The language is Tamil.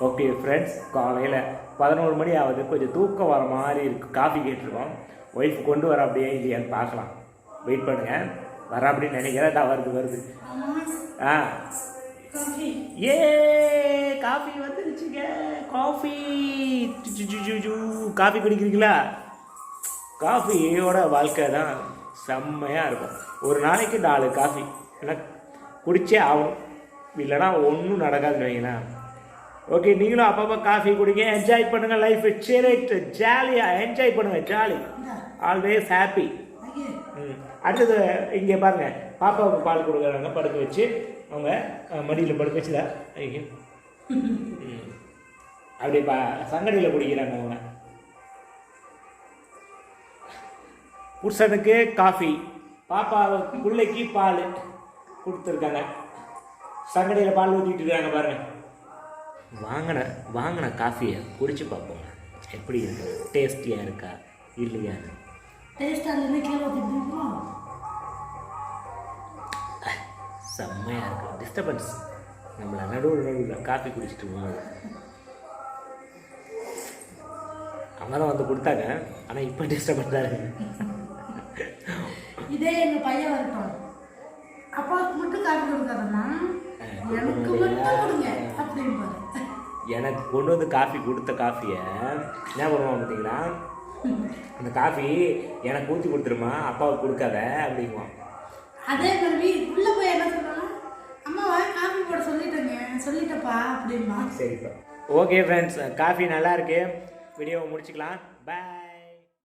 ஓகே ஃப்ரெண்ட்ஸ் காலையில் பதினோரு மணி ஆகுது. கொஞ்சம் தூக்கம் வர மாதிரி இருக்கு. காஃபி கேட்டிருக்கோம். ஒய்ஃப் கொண்டு வர அப்படியே இல்லையான்னு பார்க்கலாம். வெயிட் பண்ணுங்க. வர அப்படின்னு நினைக்கிறேன். தான் வருது வருது. ஆ. ஏ காஃபி வந்துருச்சுங்க. காஃபி காஃபி குடிக்கிறீங்களா? காஃபியோட வாழ்க்கை தான் செம்மையாக இருக்கும். ஒரு நாளைக்கு நாலு காஃபி இல்லை குடிச்சே ஆகணும். இல்லைன்னா ஒன்றும் நடக்காதுன்னு வைங்களேன். ஓகே நீங்களும் அப்பப்போ காஃபி குடிங்க. என்ஜாய் பண்ணுங்கள் லைஃப் சிரேட் ஜாலியாக என்ஜாய் பண்ணுங்கள் ஜாலி ஆல்வேஸ் ஹாப்பி ம். அடுத்தது இங்கே பாருங்க. பாப்பாவுக்கு பால் கொடுக்குறாங்க படுக்க வச்சு. அவங்க மடியில் படுக்க வச்சுல ஐயோ. அப்படி அப்படியே பா சங்கடியில் குடிக்கிறாங்க அவங்க. புருஷனுக்கு காஃபி பாப்பாவுக்கு பிள்ளைக்கு பால் கொடுத்துருக்காங்க. சங்கடியில் பால் ஊற்றிட்டு இருக்காங்க பாருங்க. வாங்கின வாங்கின காஃபியை குடிச்சு பார்ப்போம். எப்படி இருக்கு? டேஸ்டியாக இருக்கா? இல்லையா? செம்மையாக இருக்கு. டிஸ்டர்பன்ஸ் நம்மளை நடுவில் நடுவில் காஃபி குடிச்சிட்டு போகும்போது அவங்க தான் வந்து கொடுத்தாங்க. ஆனால் இப்போ டிஸ்டர்பன்ஸாக இருக்கு. இதே எங்க பையன் வரட்டும் அப்பாவுக்கு மட்டும் காப்பி கொடுக்காதம்மா எனக்கு மட்டும் கொடுங்க அப்படிம்பாரு எனக்கு கொண்டு வந்து காஃபி கொடுத்த காஃபியை என்ன பண்ணுவான் பார்த்தீங்களா? அந்த காஃபி எனக்கு ஊற்றி கொடுத்துருமா அப்பாவுக்கு கொடுக்காத அப்படிங்குவான். அதே மாதிரி உள்ள போய் என்ன சொல்றாங்க அம்மாவா காப்பி போட சொல்லிட்டேங்க சொல்லிட்டப்பா அப்படிம்பா. சரிப்பா. ஓகே ஃப்ரெண்ட்ஸ் காஃபி நல்லா இருக்கு. வீடியோவை முடிச்சுக்கலாம். பாய்